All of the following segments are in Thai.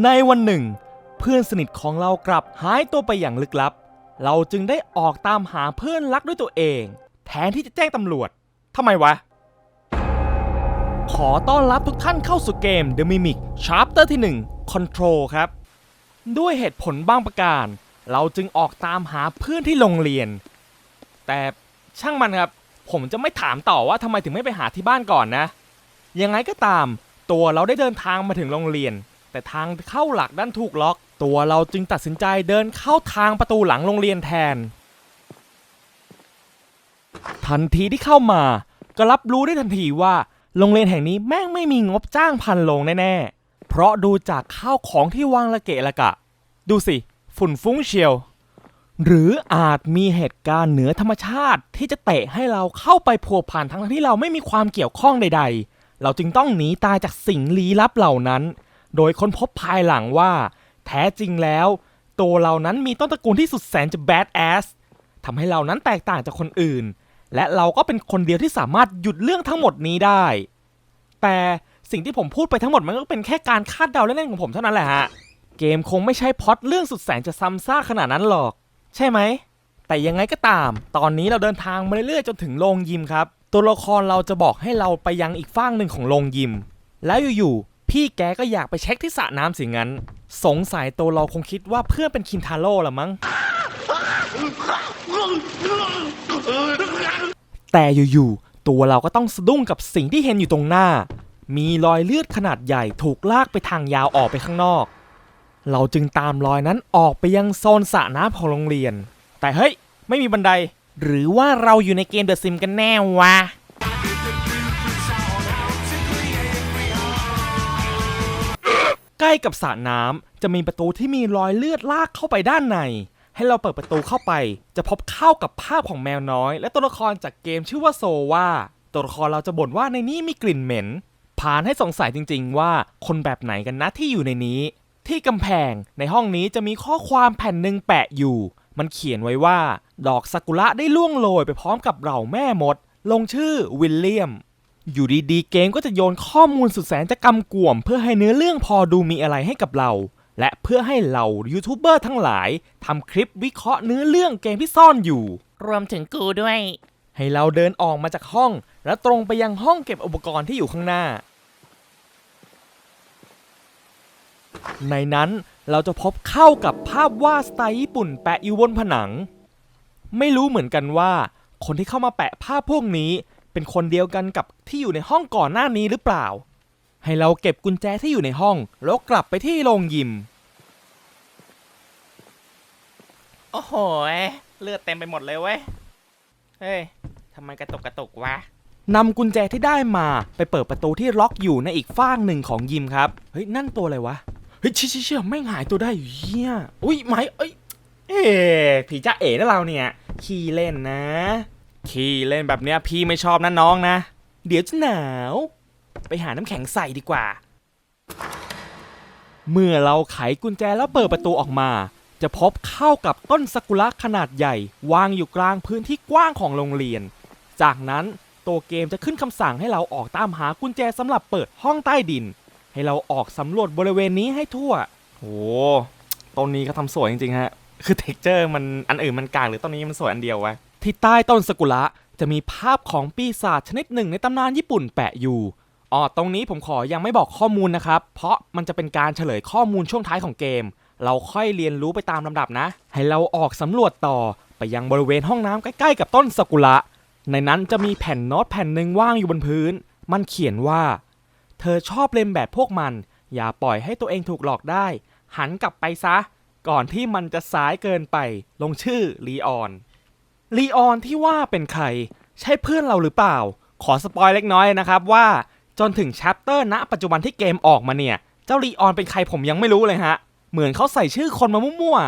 ในวันหนึ่ง เพื่อนสนิทของเรากลับหายตัวไปอย่างลึกลับ เราจึงได้ออกตามหาเพื่อนรักด้วยตัวเอง แทนที่จะแจ้งตำรวจทำไมวะ ขอต้อนรับทุกท่านเข้าสู่เกม The Mimic Chapter ที่ 1 Control ครับ ด้วยเหตุผลบางประการ เราจึงออกตามหาเพื่อนที่โรงเรียน แต่ช่างมันครับ ผมจะไม่ถามต่อว่าทำไมถึงไม่ไปหาที่บ้านก่อนนะ ยังไงก็ตาม ตัวเราได้เดินทางมาถึงโรงเรียน แต่ทางเข้าหลักด้านถูกล็อก ตัวเราจึงตัดสินใจเดินเข้าทางประตูหลังโรงเรียนแทน ทันทีที่เข้ามา ก็รับรู้ได้ทันทีว่าโรงเรียนแห่งนี้แม่งไม่มีงบจ้างพันโรงแน่ๆ เพราะดูจากข้าวของที่วางละเกะละกะ ดูสิ ฝุ่นฟุ้งเชียว หรืออาจมีเหตุการณ์เหนือธรรมชาติที่จะเตะให้เราเข้าไปพัวพันทั้งที่เราไม่มีความเกี่ยวข้องใด ๆ เราจึงต้องหนีตายจากสิ่งลี้ลับเหล่านั้น โดยค้นพบภายหลังว่า แท้จริงแล้ว ตัวเรานั้นมีต้นตระกูลที่สุดแสนจะแบดแอสทำให้เรานั้นแตกต่างจากคนอื่น และเราก็เป็นคนเดียวที่สามารถหยุดเรื่องทั้งหมดนี้ได้ แต่สิ่งที่ผมพูดไปทั้งหมดมันก็เป็นแค่การคาดเดาเล่นๆของผมเท่านั้นแหละฮะ เกมคงไม่ใช่พอตเรื่องสุดแสนจะซ้ำซากขนาดนั้นหรอก ใช่ไหม แต่ยังไงก็ตาม ตอนนี้เราเดินทางมาเรื่อยๆจนถึงโรงยิมครับ ตัวละครเราจะบอกให้เราไปยังอีกฝั่งหนึ่งของโรงยิม แล้วอยู่ๆ พี่แกก็อยากไปเช็คที่สระน้ำสิงั้น สงสัยตัวเราคงคิดว่าเพื่อนเป็นคินทาโร่ละมั้ง แต่อยู่ๆตัวเราก็ต้องสะดุ้งกับสิ่งที่เห็นอยู่ตรงหน้า มีรอยเลือดขนาดใหญ่ถูกลากไปทางยาวออกไปข้างนอก เราจึงตามรอยนั้นออกไปยังโซนสระน้ำของโรงเรียน แต่เฮ้ย ไม่มีบันได หรือว่าเราอยู่ในเกมเดอะซิมกันแน่วะ ใกล้กับสระน้ำจะมีประตูที่มีรอยเลือดลากเข้าไปด้านใน ให้เราเปิดประตูเข้าไป จะพบเข้ากับภาพของแมวน้อย และตัวละครจากเกมชื่อว่าโซว่าตัวละครเราจะบ่นว่าในนี้มีกลิ่นเหม็นผ่านให้สงสัยจริง ๆ ว่าคนแบบไหนกันนะที่อยู่ในนี้ ที่กำแพงในห้องนี้จะมีข้อความแผ่นหนึ่งแปะอยู่ มันเขียนไว้ว่า ดอกซากุระได้ล่วงโรยไปพร้อมกับเหล่าแม่มด ลงชื่อวิลเลียม อยู่ดีๆ เกมก็จะโยนข้อมูลสุดแสนจะกำกวม เพื่อให้เนื้อเรื่องพอดูมีอะไรให้กับเรา และเพื่อให้เหล่ายูทูบเบอร์ทั้งหลายทำคลิปวิเคราะห์เนื้อเรื่องเกมที่ซ่อนอยู่ รวมถึงกูด้วย ให้เราเดินออกมาจากห้อง แล้วตรงไปยังห้องเก็บอุปกรณ์ที่อยู่ข้างหน้า ในนั้นเราจะพบเข้ากับภาพวาดสไตล์ญี่ปุ่นแปะอยู่บนผนัง ไม่รู้เหมือนกันว่า คนที่เข้ามาแปะภาพพวกนี้ เป็นคนเดียวกันกับที่อยู่ในห้องก่อนหน้านี้หรือเปล่า ให้เราเก็บกุญแจที่อยู่ในห้อง แล้วกลับไปที่โรงยิม โอ้โหยเลือดเต็มไปหมดเลยเว้ย เฮ้ยทำไมกระตุกกระตุกวะนำกุญแจที่ได้มาไปเปิดประตูที่ล็อกอยู่ในอีกฝ้างหนึ่งของยิมครับ เฮ้ย นั่นตัวอะไรวะ เฮ้ยเชี่ยเชี่ยเชี่ยไม่งหายตัวได้อยู่เฮียอุ้ยไม้เอ้ย เอ๊ะผีจ้าเอ๋นะเราเนี่ย ขี้เล่นนะ ขี้เล่นแบบเนี้ยพี่ไม่ชอบนะน้องนะ เดี๋ยวจะหนาว ไปหาน้ำแข็งใส่ดีกว่า เมื่อเราไขกุญแจแล้วเปิดประตูออกมา จะพบเข้ากับต้นซากุระขนาดใหญ่ วางอยู่กลางพื้นที่กว้างของโรงเรียน จากนั้นตัวเกมจะขึ้นคำสั่งให้เราออกตามหากุญแจสำหรับเปิดห้องใต้ดิน ให้เราออกสำรวจบริเวณนี้ให้ทั่วโอ้ต้นนี้เขาทำสวยจริงๆฮะ คือเท็กเจอร์มันอันอื่นมันกลางหรือต้นนี้มันสวยอันเดียววะ ที่ใต้ต้นซากุระจะมีภาพของปีศาจชนิดหนึ่งในตำนานญี่ปุ่นแปะอยู่อ๋อตรงนี้ผมขอยังไม่บอกข้อมูลนะครับ เพราะมันจะเป็นการเฉลยข้อมูลช่วงท้ายของเกม เราค่อยเรียนรู้ไปตามลำดับนะ ให้เราออกสำรวจต่อไปยังบริเวณห้องน้ำใกล้ๆกับต้นซากุระ ในนั้นจะมีแผ่นโน้ตแผ่นหนึ่งว่างอยู่บนพื้น มันเขียนว่า เธอชอบเล่นแบบพวกมัน อย่าปล่อยให้ตัวเองถูกหลอกได้ หันกลับไปซะ ก่อนที่มันจะสายเกินไป ลงชื่อลีออน ลีออนที่ว่าเป็นใคร ใช่เพื่อนเราหรือเปล่า ขอสปอยเล็กน้อยนะครับว่าจนถึงแชปเตอร์ณปัจจุบันที่เกมออกมาเนี่ย เจ้าลีออนเป็นใครผมยังไม่รู้เลยฮะ เหมือนเขาใส่ชื่อคนมามั่ว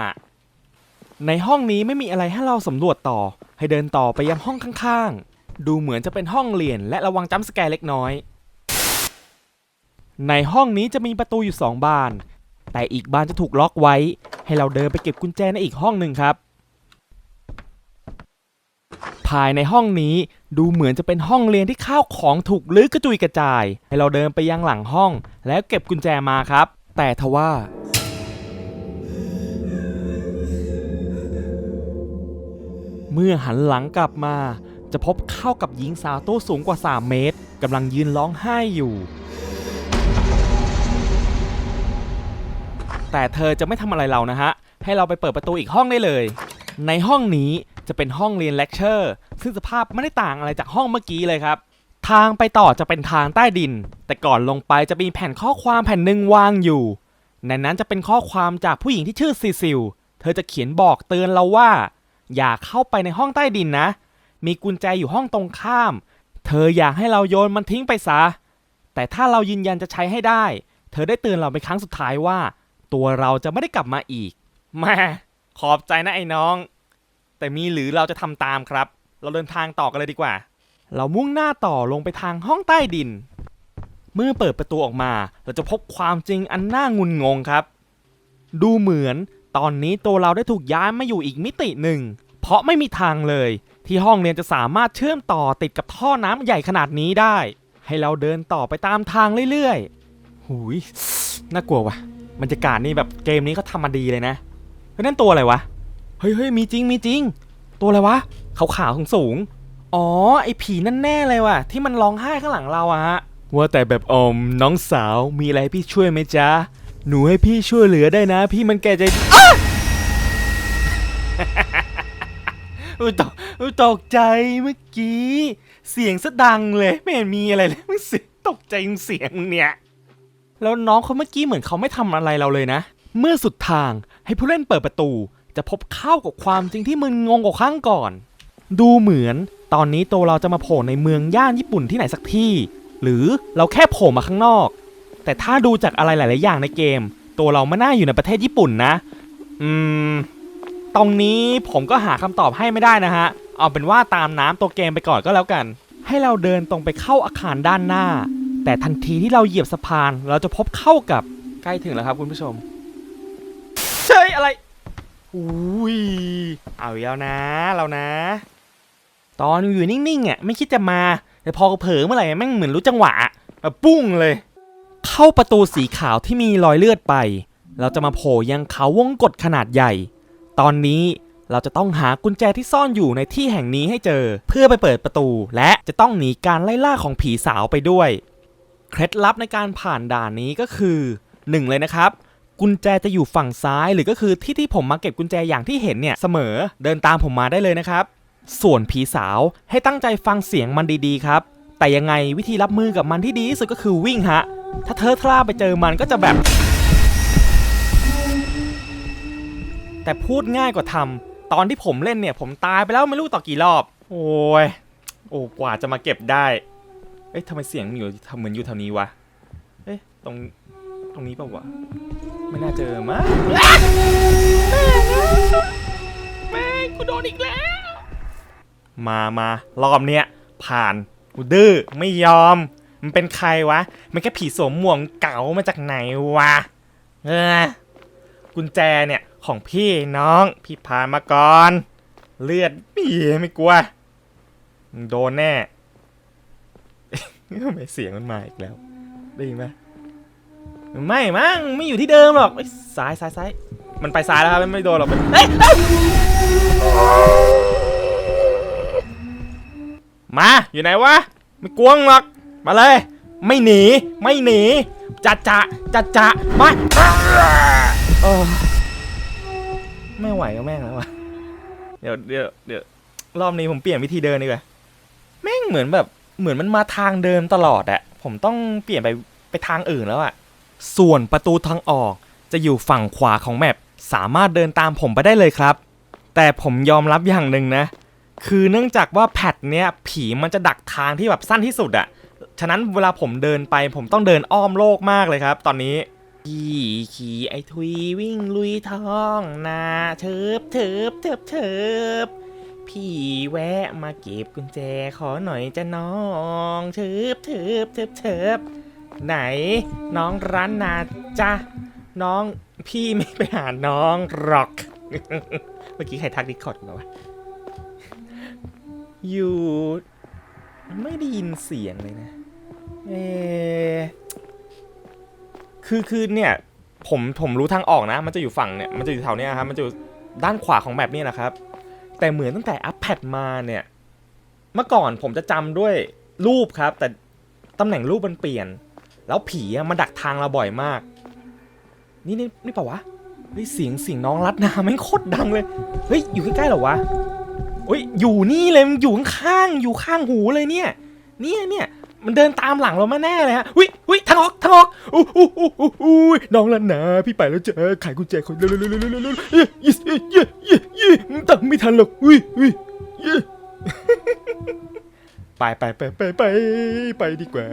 ๆในห้องนี้ไม่มีอะไรให้เราสำรวจต่อ ให้เดินต่อไปยังห้องข้างๆ ดูเหมือนจะเป็นห้องเรียนและระวังจัมสแกร์เล็กน้อย ในห้องนี้จะมีประตูอยู่สองบาน แต่อีกบานจะถูกล็อกไว้ ให้เราเดินไปเก็บกุญแจในอีกห้องหนึ่งครับ ภายในห้องนี้ดูเหมือนจะเป็นห้องเรียนที่ข้าวของถูกลื้อกระจุยกระจาย ให้เราเดินไปยังหลังห้อง แล้วเก็บกุญแจมาครับ แต่ทว่า เมื่อหันหลังกลับมา จะพบเข้ากับหญิงสาวตัวสูงกว่า 3 เมตรกำลังยืนร้องไห้อยู่ แต่เธอจะไม่ทำอะไรเรานะฮะ ให้เราไปเปิดประตูอีกห้องได้เลย ในห้องนี้ จะเป็นห้องเรียนเลคเชอร์ซึ่งสภาพไม่ได้ต่างอะไรจากห้องเมื่อกี้เลยครับ ทางไปต่อจะเป็นทางใต้ดิน แต่ก่อนลงไปจะมีแผ่นข้อความแผ่นหนึ่งวางอยู่ ในนั้นจะเป็นข้อความจากผู้หญิงที่ชื่อซีซิล เธอจะเขียนบอกเตือนเราว่า อย่าเข้าไปในห้องใต้ดินนะ มีกุญแจอยู่ห้องตรงข้าม เธออยากให้เราโยนมันทิ้งไปซะ แต่ถ้าเรายืนยันจะใช้ให้ได้ เธอได้เตือนเราเป็นครั้งสุดท้ายว่า ตัวเราจะไม่ได้กลับมาอีกแม่ขอบใจนะไอ้น้อง แต่มีหรือเราจะทำตามครับ เราเดินทางต่อกันเลยดีกว่า เรามุ่งหน้าต่อลงไปทางห้องใต้ดิน เมื่อเปิดประตูออกมา เราจะพบความจริงอันน่างุนงงครับ ดูเหมือนตอนนี้ตัวเราได้ถูกย้ายมาอยู่อีกมิติหนึ่ง เพราะไม่มีทางเลย ที่ห้องเรียนจะสามารถเชื่อมต่อติดกับท่อน้ำใหญ่ขนาดนี้ได้ ให้เราเดินต่อไปตามทางเรื่อยๆ หุยน่ากลัววะบรรยากาศนี่แบบเกมนี้เขาทำมาดีเลยนะเฮ้ยนั่นตัวอะไรวะ ฮ้ยเฮ้ยมีจริงมีจริง ตัวอะไรวะขาวขาวสูงสูงๆอ๋อ ไอผีนั่นแน่เลยว่ะ ที่มันร้องไห้ข้างหลังเราอะฮะว่าแต่แบบอมน้องสาวมีอะไรให้พี่ช่วยไหมจ๊ะ หนูให้พี่ช่วยเหลือได้นะ พี่มันแก่ใจอุ๊ยตกอุ๊ยตกใจเมื่อกี้ เสียงสะดังเลย ไม่เห็นมีอะไรเลยมึงเสียงตกใจเสียงมึงเนี่ย แล้วน้องเขาเมื่อกี้เหมือนเขาไม่ทำอะไรเราเลยนะ เมื่อสุดทางให้ผู้เล่นเปิดประตู จะพบเข้ากับความจริงที่มึนงงกว่าครั้งก่อน ดูเหมือนตอนนี้ตัวเราจะมาโผล่ในเมืองย่านญี่ปุ่นที่ไหนสักที่ หรือเราแค่โผล่มาข้างนอก แต่ถ้าดูจากอะไรหลาย ๆ อย่างในเกม ตัวเราไม่น่าอยู่ในประเทศญี่ปุ่นนะ อืม ตรงนี้ผมก็หาคำตอบให้ไม่ได้นะฮะ เอาเป็นว่าตามน้ำตัวเกมไปก่อนก็แล้วกัน ให้เราเดินตรงไปเข้าอาคารด้านหน้า แต่ทันทีที่เราเหยียบสะพาน เราจะพบเข้ากับใกล้ถึงแล้วครับคุณผู้ชมเฮ้ยอะไร อุ้ย เอาอีกแล้วนะเรานะ ตอนอยู่นิ่งๆอะไม่คิดจะมา แต่พอเผลอเมื่อไหร่แม่งเหมือนรู้จังหวะแบบปุ้งเลย เข้าประตูสีขาวที่มีรอยเลือดไป เราจะมาโผล่ยังเขาวงกฏขนาดใหญ่ ตอนนี้เราจะต้องหากุญแจที่ซ่อนอยู่ในที่แห่งนี้ให้เจอ เพื่อไปเปิดประตู และจะต้องหนีการไล่ล่าของผีสาวไปด้วย เคล็ดลับในการผ่านด่านนี้ก็คือ 1 เลยนะครับ กุญแจจะอยู่ฝั่งซ้าย หรือก็คือที่ที่ผมมาเก็บกุญแจอย่างที่เห็นเนี่ยเสมอ เดินตามผมมาได้เลยนะครับ ส่วนผีสาวให้ตั้งใจฟังเสียงมันดีๆครับ แต่ยังไงวิธีรับมือกับมันที่ดีที่สุดก็คือวิ่งฮะ ถ้าเธอทล่าไปเจอมันก็จะแบบ แต่พูดง่ายกว่าทำตอนที่ผมเล่นเนี่ย ผมตายไปแล้วไม่รู้ต่อกี่รอบ โอ้ยโอ้กว่าจะมาเก็บได้ เอ๊ะทำไมเสียงมันอยู่ทำเหมือนอยู่แถวนี้วะ เอ๊ะตรง ตรงนี้เปล่าวะไม่น่าเจอมั้งแม่กูโดนอีกแล้ว มามารอบเนี้ยผ่านกูดื้อไม่ยอม มันเป็นใครวะ มันแค่ผีสวมหมวกเก่ามาจากไหนวะเออกุญแจเนี่ยของพี่น้อง พี่พามาก่อน เลือดพี่ไม่กลัว โดนแน่ทำไมเสียงมันมาอีกแล้ว ได้ยินไหม ไม่มั้งไม่อยู่ที่เดิมหรอกซ้ายซ้ายซ้ายมันไปซ้ายแล้วครับไม่โดนหรอกมันเอ้ยมาอยู่ไหนวะไม่กลวงหรอกมาเลย ไม่หนีไม่หนีจัดจะจัดจะมาเออไม่ไหวก็แม่งแล้ววะเดี๋ยวเดี๋ยวเดี๋ยวรอบนี้ผมเปลี่ยนวิธีเดินดีกว่าแม่งเหมือนแบบเหมือนมันมาทางเดิมตลอดอะผมต้องเปลี่ยนไปไปทางอื่นแล้วอะ ส่วนประตูทางออกจะอยู่ฝั่งขวาของแมปสามารถเดินตามผมไปได้เลยครับ แต่ผมยอมรับอย่างหนึ่งนะ คือเนื่องจากว่าแพทเนี้ยผีมันจะดักทางที่แบบสั้นที่สุดอะฉะนั้นเวลาผมเดินไปผมต้องเดินอ้อมโลกมากเลยครับ ตอนนี้ขี่ขี่ไอทุยวิ่งลุยท้องนาเชิบเชิบเชิบเชิบพี่แวะมาเก็บกุญแจขอหน่อยจะน้องเชิบเชิบเชิบเชิบ ไหน น้องร้านนาจ้ะน้องพี่ไม่ไปหาน้องหรอก เมื่อกี้ใครทักดิคอร์ดมาวะอยู่ไม่ได้ยินเสียงเลยนะเออคือคือเนี่ย ผมผมรู้ทางออกนะ มันจะอยู่ฝั่งเนี่ย มันจะอยู่แถวเนี้ยครับ มันจะอยู่ด้านขวาของแมปนี่นะครับ แต่เหมือนตั้งแต่อัปแพดมาเนี่ย เมื่อก่อนผมจะจำด้วยรูปครับ แต่ตำแหน่งรูปมันเปลี่ยน แล้วผีอะมาดักทางเราบ่อยมาก นี่นี่นี่เปล่าวะเฮ้ยเสียงเสียงน้องรัดนาไม่งโคตรดังเลยเฮ้ยอยู่ใกล้ๆเหรอวะเฮ้ยอยู่นี่เลยมันอยู่ข้างๆอยู่ข้างหูเลยเนี่ย เนี่ยเนี่ยมันเดินตามหลังเรามาแน่เลยฮะวิวิทางออกทางออกอู้อู้อู้อู้อู้น้องรัดนาพี่ไปแล้วเจอไขกุญแจคนเร็วเร็วเร็วเร็วเร็วเย้เย้เย้เย้เย้ตั้งไม่ทันหรอกอุ้ยอุ้ยเย้ไปไปไปไปไปไปดีกว่า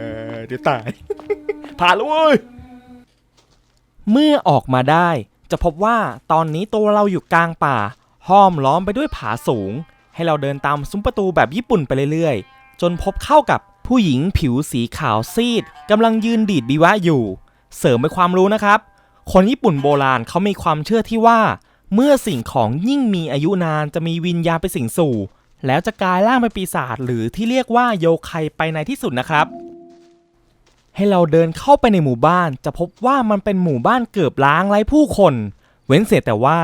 เดี๋ยวตาย ผ่านแล้วเว้ย เมื่อออกมาได้ จะพบว่าตอนนี้ตัวเราอยู่กลางป่า ห้อมล้อมไปด้วยผาสูง ให้เราเดินตามซุ้มประตูแบบญี่ปุ่นไปเรื่อยๆ จนพบเข้ากับผู้หญิงผิวสีขาวซีดกำลังยืนดีดบีวะอยู่ เสริมไปความรู้นะครับ คนญี่ปุ่นโบราณเขามีความเชื่อที่ว่า เมื่อสิ่งของยิ่งมีอายุนานจะมีวิญญาณไปสิงสู่ แล้วจะกลายร่างเป็นปีศาจหรือที่เรียกว่าโยไคไปในที่สุดนะครับ ให้เราเดินเข้าไปในหมู่บ้าน จะพบว่ามันเป็นหมู่บ้านเกือบล้างไร้ผู้คน เว้นเสียแต่ว่า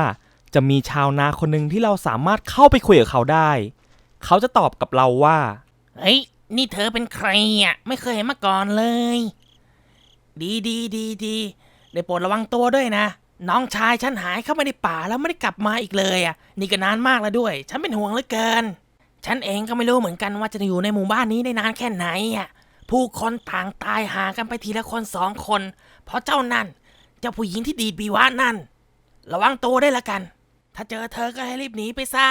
จะมีชาวนาคนหนึ่งที่เราสามารถเข้าไปคุยกับเขาได้ เขาจะตอบกับเราว่า เฮ้ย นี่เธอเป็นใครอะ ไม่เคยเห็นมาก่อนเลย ดีดีดีดีได้โปรดระวังตัวด้วยนะ น้องชายฉันหายเข้าไปในป่าแล้วไม่ได้กลับมาอีกเลยอะ นี่ก็นานมากแล้วด้วย ฉันเป็นห่วงเหลือเกิน ฉันเองก็ไม่รู้เหมือนกันว่าจะอยู่ในหมู่บ้านนี้ได้นานแค่ไหนอะ ผู้คนต่างตายหากันไปทีละคนสองคน เพราะเจ้านั่น เจ้าผู้หญิงที่ดีดบีวะนั่น ระวังตัวได้ละกัน ถ้าเจอเธอก็ให้รีบหนีไปซะ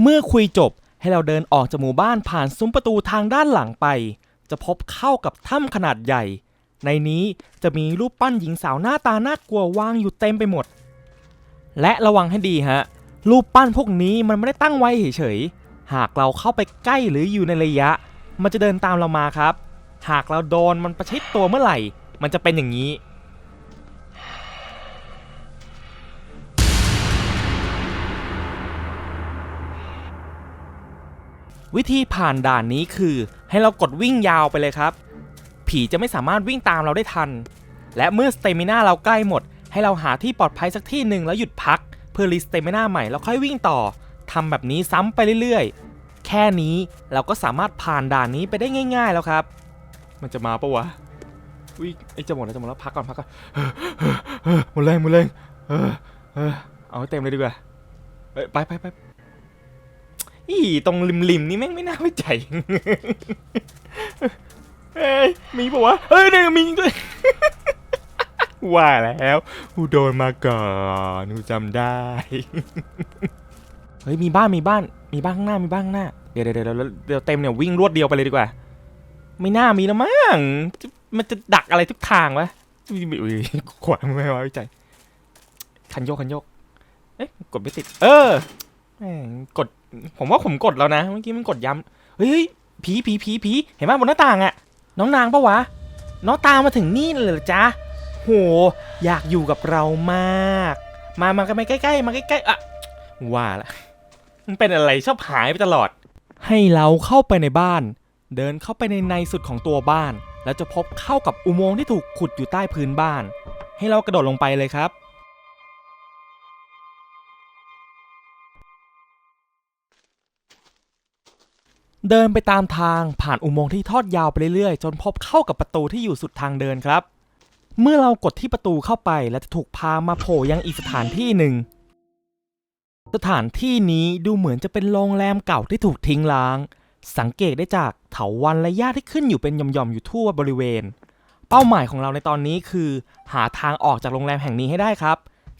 เมื่อคุยจบให้เราเดินออกจากหมู่บ้านผ่านซุ้มประตูทางด้านหลังไป จะพบเข้ากับถ้ำขนาดใหญ่ ในนี้จะมีรูปปั้นหญิงสาวหน้าตาน่ากลัววางอยู่เต็มไปหมด และระวังให้ดีฮะ รูปปั้นพวกนี้มันไม่ได้ตั้งไว้เฉยๆหากเราเข้าไปใกล้หรืออยู่ในระยะ มันจะเดินตามเรามาครับ หากเราโดนมันประชิดตัวเมื่อไหร่ มันจะเป็นอย่างนี้ วิธีผ่านด่านนี้คือ ให้เรากดวิ่งยาวไปเลยครับ ผีจะไม่สามารถวิ่งตามเราได้ทัน และเมื่อสเตมิน่าเราใกล้หมด ให้เราหาที่ปลอดภัยสักที่หนึ่งแล้วหยุดพัก เพื่อรีสเตมิน่าใหม่แล้วค่อยวิ่งต่อทำแบบนี้ซ้ำไปเรื่อยๆ แค่นี้เราก็สามารถผ่านด่านนี้ไปได้ง่าย ๆแล้วครับ มันจะมาปะวะวิไอจะหมดแล้วจะหมดแล้วพักก่อนพักก่อนหมดแรงหมดแรงเออเออเอาให้เต็มเลยดีกว่าไปไปไปอีตรงริมริมๆนี่แม่งไม่น่าไว้ใจเฮ้ยมีปะวะเฮ้ยเนี่ยมีจริงด้วยว่าแล้วกูโดนมาก่อนกูจำได้ เฮ้ยมีบ้านมีบ้านมีบ้านข้างหน้ามีบ้านข้างหน้า เดี๋ยวเดี๋ยวเดี๋ยวเดี๋ยวเต็มเนี่ยวิ่งรวดเดียวไปเลยดีกว่า ไม่น่ามีแล้วมั้งมันจะดักอะไรทุกทางวะขวางไม่ไว้ใจ คันโยกคันโยก เอ๊ะกดไม่ติด เออแม่งกด ผมว่าผมกดแล้วนะ เมื่อกี้มันกดย้ำเฮ้ยเฮ้ยผีผีผีผีเห็นไหมบนหน้าต่างอะน้องนางปะวะ น้องตามมาถึงนี่เลยเหรอจ๊ะโห อยากอยู่กับเรามาก มามากันไปใกล้ๆ มาใกล้ๆ อะ ว่าละ มันเป็นอะไรชอบหายไปตลอด ให้เราเข้าไปในบ้าน เดินเข้าไปในในสุดของตัวบ้าน แล้วจะพบเข้ากับอุโมงค์ที่ถูกขุดอยู่ใต้พื้นบ้าน ให้เรากระโดดลงไปเลยครับ เดินไปตามทางผ่านอุโมงค์ที่ทอดยาวไปเรื่อยๆ จนพบเข้ากับประตูที่อยู่สุดทางเดินครับ เมื่อเรากดที่ประตูเข้าไป และจะถูกพามาโผล่ยังอีกสถานที่หนึ่ง สถานที่นี้ดูเหมือนจะเป็นโรงแรมเก่าที่ถูกทิ้งร้าง สังเกตได้จากเถาวัลย์และหญ้าที่ขึ้นอยู่เป็นหย่อมๆอยู่ทั่วบริเวณ เป้าหมายของเราในตอนนี้คือ หาทางออกจากโรงแรมแห่งนี้ให้ได้ครับ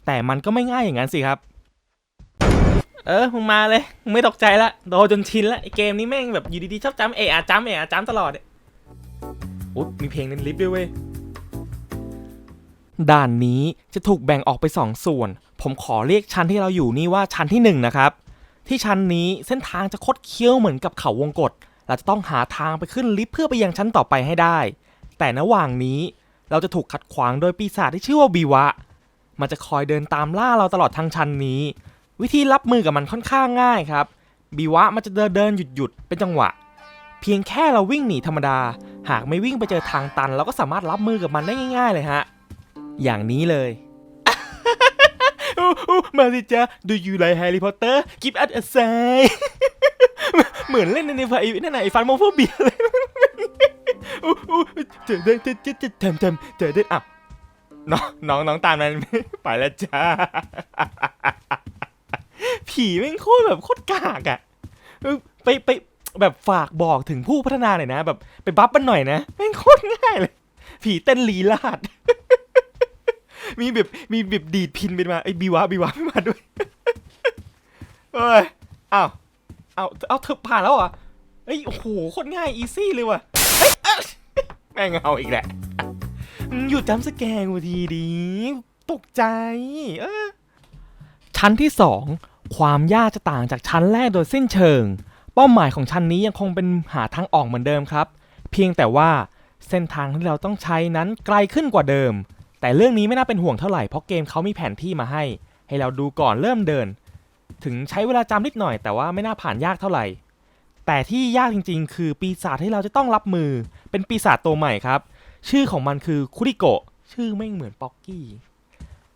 แต่มันก็ไม่ง่ายอย่างนั้นสิครับ เออมึงมาเลยมึงไม่ตกใจละโดนจนชินละไอเกมนี้แม่งแบบอยู่ดีๆชอบจำเอะอะจำเอะอะจำตลอดเนี่ยอุ๊ยมีเพลงในลิฟต์ด้วยเว้ยด่านนี้จะถูกแบ่งออกไป 2 ส่วน ผมขอเรียกชั้นที่เราอยู่นี่ว่าชั้นที่1นนะครับ ที่ชั้นนี้เส้นทางจะคดเคี้ยวเหมือนกับเขาวงกฏเราจะต้องหาทางไปขึ้นลิฟต์เพื่อไปยังชั้นต่อไปให้ได้ แต่ระหว่างนี้เราจะถูกขัดขวางโดยปีศาจที่ชื่อว่าบีวะ มันจะคอยเดินตามล่าเราตลอดทั้งชั้นนี้ วิธีรับมือกับมันค่อนข้างง่ายครับ บีวะมันจะเดินเดินหยุดหยุดเป็นจังหวะ เพียงแค่เราวิ่งหนีธรรมดา หากไม่วิ่งไปเจอทางตัน เราก็สามารถรับมือกับมันได้ง่าย ๆ เลยฮะ อย่างนี้เลย มาสิจ้า Do you like Harry Potter Give us a sign เหมือนเล่นในไฟนั่นไหนะไอฟันโมโฟเบียเลยอู้อู้เจอได้เจอเจอเจอทำทำเจอได้อะน้องน้องน้องตามนั้นไปแล้วจ้า ผีแม่งโคตรแบบโคตรกากอะไปไปแบบฝากบอกถึงผู้พัฒนาหน่อยนะ แบบไปบัฟมันหน่อยนะแม่งโคตรง่ายเลย ผีเต้นลีลาด มีแบบมีแบบดีดพินไปมาไอ้บีวะบีวะไม่มาด้วยเอ้ยอ้าวเอาเอาเธอผ่านแล้วเหรอเอ้ยโอ้โหโคตรง่ายอีซี่เลยว่ะเฮ้ยแม่งเอาอีกแหละหยุดจำสแกงกูทีดีตกใจเออชั้นที่สองความยากจะต่างจากชั้นแรกโดยสิ้นเชิง เป้าหมายของชั้นนี้ยังคงเป็นหาทางออกเหมือนเดิมครับ เพียงแต่ว่าเส้นทางที่เราต้องใช้นั้นไกลขึ้นกว่าเดิม แต่เรื่องนี้ไม่น่าเป็นห่วงเท่าไหร่เพราะเกมเขามีแผนที่มาให้ ให้เราดูก่อนเริ่มเดิน ถึงใช้เวลาจำนิดหน่อย แต่ว่าไม่น่าผ่านยากเท่าไหร่ แต่ที่ยากจริงๆ คือปีศาจที่เราจะต้องรับมือ เป็นปีศาจตัวใหม่ครับ ชื่อของมันคือคุริโกะชื่อไม่เหมือนป๊อกกี้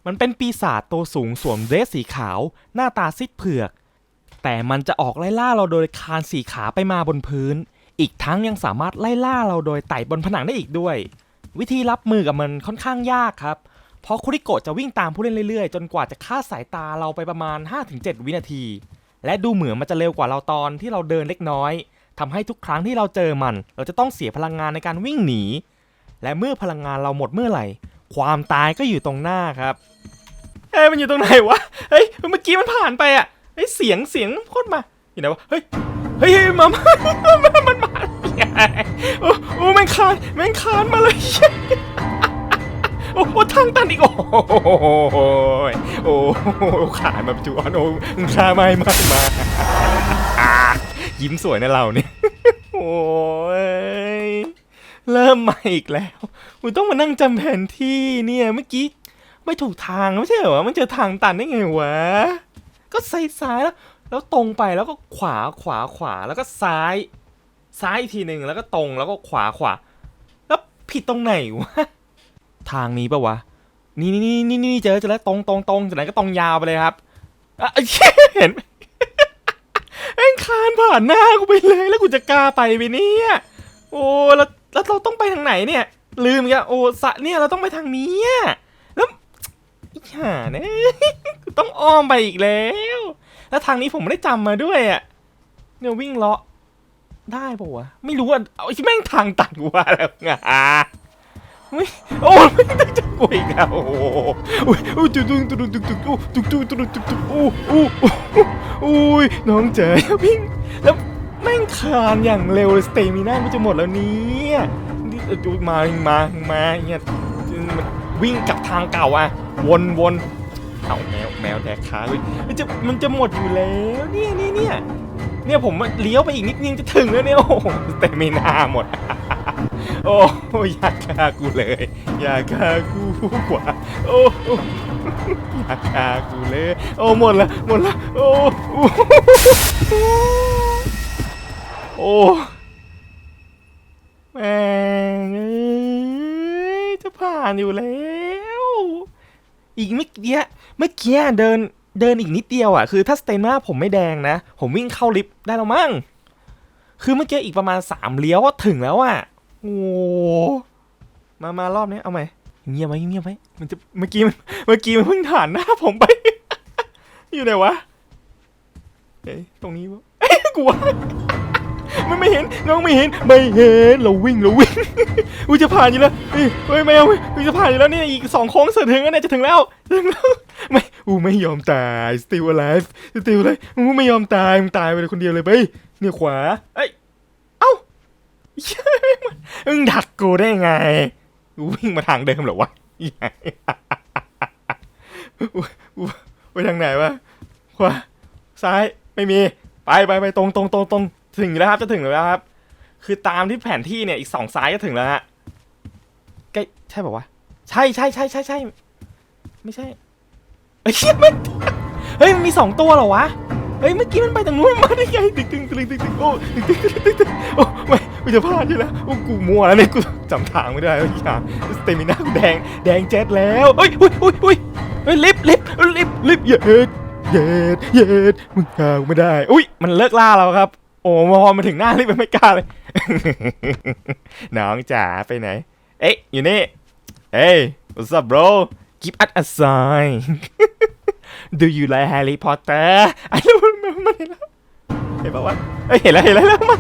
มันเป็นปีศาจตัวสูงสวมเดรสสีขาว หน้าตาซิดเผือก แต่มันจะออกไล่ล่าเราโดยคานสีขาไปมาบนพื้น อีกทั้งยังสามารถไล่ล่าเราโดยไต่บนผนังได้อีกด้วย วิธีรับมือกับมันค่อนข้างยากครับ เพราะคุริโกะจะวิ่งตามผู้เล่นเรื่อยๆ จนกว่าจะฆ่าสายตาเราไปประมาณ 5-7 วินาที และดูเหมือนมันจะเร็วกว่าเราตอนที่เราเดินเล็กน้อยทำให้ทุกครั้งที่เราเจอมัน เราจะต้องเสียพลังงานในการวิ่งหนี และเมื่อพลังงานเราหมดเมื่อไหร่ ความตายก็อยู่ตรงหน้าครับเอ้ยมันอยู่ตรงไหนวะเฮ้ยเมื่อกี้มันผ่านไปอะเฮ้ยเสียงเสียงโคตรมาอยู่ไหนวะเฮ้ยเฮ้ยเฮ้ยมันมันมา โอ้โอ้แม่งคานแม่งคานมาเลยโอ้โหทางตันอีกโอ้โหโอ้ขามาจุออนโอ้ขาไม่ไม่มาอ่ายิ้มสวยนะเราเนี่ยโอ้ยเริ่มใหม่อีกแล้วกูต้องมานั่งจำแผนที่เนี่ยเมื่อกี้ไม่ถูกทางไม่ใช่เหรอมันเจอทางตันได้ไงวะ ก็ซ้ายซ้ายแล้ว แล้วตรงไปแล้วก็ขวาขวาขวาแล้วก็ซ้าย ซ้ายอีกทีหนึ่งแล้วก็ตรงแล้วก็ขวาขวา แล้วผิดตรงไหนวะ ทางนี้ปะวะ นี่นี่นี่นี่นี่เจอเจอแล้วตรงตรงตรงจากไหนก็ตรงยาวไปเลยครับอะเห็นไหมแม่งคานผ่านหน้ากูไปเลยแล้วกูจะกล้าไปไปเนี่ยโอ้แล้วแล้วเราต้องไปทางไหนเนี่ย ลืมอีกแล้วโอ้สะเนี่ยเราต้องไปทางนี้อะแล้วอีห่าเนี่ยต้องอ้อมไปอีกแล้ว แล้วทางนี้ผมไม่ได้จำมาด้วยอะเนี่ยวิ่งเลาะ ได้ปะวะ ไม่รู้อะเอาแม่งทางตันว่าแล้วไงไม่โอ้ไม่ได้จะกุยแล้วโอ้โอ้จุดดุงจุดดุงจุดดุงโอ้จุดดุงจุดดุงจุดดุงโอ้โอ้โอ้ยน้องเจ๋อวิ่งแล้วแม่งคานอย่างเร็วเลยสเตมิน่าไม่จะหมดแล้วเนี่ยนี่ดูมามามาเนี่ยวิ่งกลับทางเก่าอะวนวนเอาแมวแมวแดกขาเลยมันจะมันจะหมดอยู่แล้วเนี่ยเนี่ยเนี่ย เนี่ยผมเลี้ยวไปอีกนิดนึงจะถึงแล้วเนี่ยโอ้โหสเตมิน่าหมด โอ้อยากฆ่ากูเลย อยากฆ่ากูกว่าโอ้อยากฆ่ากูเลย โอ้หมดละหมดละโอ้โอ้โอ้แม่งจะผ่านอยู่แล้ว อีกไม่เกี้เมื่อกี้เดิน เดินอีกนิดเดียวอะคือถ้าสเตนมาผมไม่แดงนะ ผมวิ่งเข้าลิฟต์ได้แล้วมั้งคือเมื่อกี้อีกประมาณสามเลี้ยวก็ถึงแล้วอะโอ้โหมามารอบนี้เอาไหมเงียบไว้เงียบไว้มันจะเมื่อกี้เมื่อกี้มันเพิ่งผ่านหน้าผมไป อยู่ไหนวะเอ้ยตรงนี้วะเอ้ยกูว่า มันไม่เห็นน้องไม่เห็นไม่เห็นเราวิ่งเราวิ่งอุ้ยจะผ่านอยู่แล้วเฮ้ยเฮ้ยไม่เอาเฮ้ยจะผ่านอยู่แล้วเนี่ยอีกสองโค้งเสร็จถึงแล้วเนี่ยจะถึงแล้วถึงแล้วไม่อูไม่ยอมตาย still alive still alive อูไม่ยอมตายมึงตายไปเลยคนเดียวเลยไปเนี่ยขวาเอ้ยเอ้ามึงดักกูได้ไงวิ่งมาทางเดิมเหรอวะไปทางไหนวะขวาซ้ายไม่มี ไปไปไปตรงตรงตรงตรง ถึงแล้วครับจะถึงแล้วครับ คือตามที่แผนที่เนี่ยอีกสองซ้ายก็ถึงแล้วฮะใกล้ใช่ป่าวะใช่ใช่ใช่ใช่ใช่ไม่ใช่เอ้เหี้ยมันเฮ้ยมันมีสองตัวเหรอวะเฮ้ยเมื่อกี้มันไปทางนู้นมาได้ไงตึงตึงตึงตึงตึงโอ้ตึงตึงตึงตึงตึงโอ้ไม่ไม่จะพลาดอยู่แล้วโอ้กูมัวแล้วเนี่ยกูจำทางไม่ได้แล้วอย่าสเตมินากูแดงแดงเจ็ดแล้วเฮ้ยเฮ้ยเฮ้ยเฮ้ยเฮ้ยลิฟต์ลิฟต์ลิฟต์ลิฟต์เย็ดเย็ดเย็ดมึงกากูไม่ได้ อุ้ยมันเลิกล่าเราครับ โอ้พอมาถึงหน้าลิฟต์มันไม่กล้าเลย น้องจ๋าไปไหน เอ๊ะอยู่นี่เฮ้ย what's up bro keep us a sign do you like Harry Potter ไอ้ลูกมันมันเห็นแล้วเห็นปะวะเอ้ยเห็นแล้วเห็นแล้วแล้วมา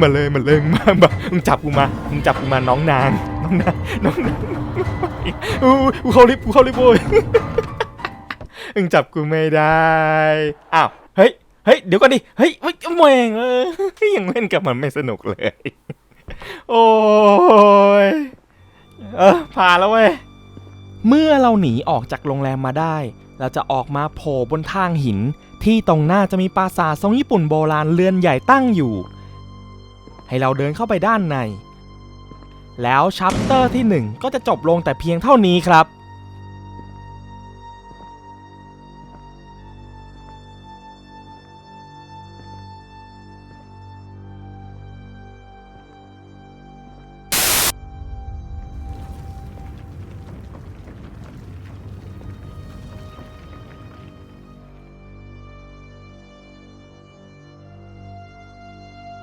มาเลยมาเลยมามามึงจับกูมามึงจับกูมาน้องนางน้องนางน้องนางอู้กูเข้าลิฟต์กูเข้าลิฟต์โว้ยมึงจับกูไม่ได้อ้าวเฮ้ย เฮ้ยเดี๋ยวก่อนดิเฮ้ยเฮ้ยแม่งเออยังเล่นกับมันไม่สนุกเลย โอ้ยเออผ่านแล้วเว้ยเมื่อเราหนีออกจากโรงแรมมาได้ เราจะออกมาโผล่บนทางหิน ที่ตรงหน้าจะมีปราสาททรงญี่ปุ่นโบราณเรือนใหญ่ตั้งอยู่ ให้เราเดินเข้าไปด้านใน แล้วชัปเตอร์ที่หนึ่งก็จะจบลงแต่เพียงเท่านี้ครับ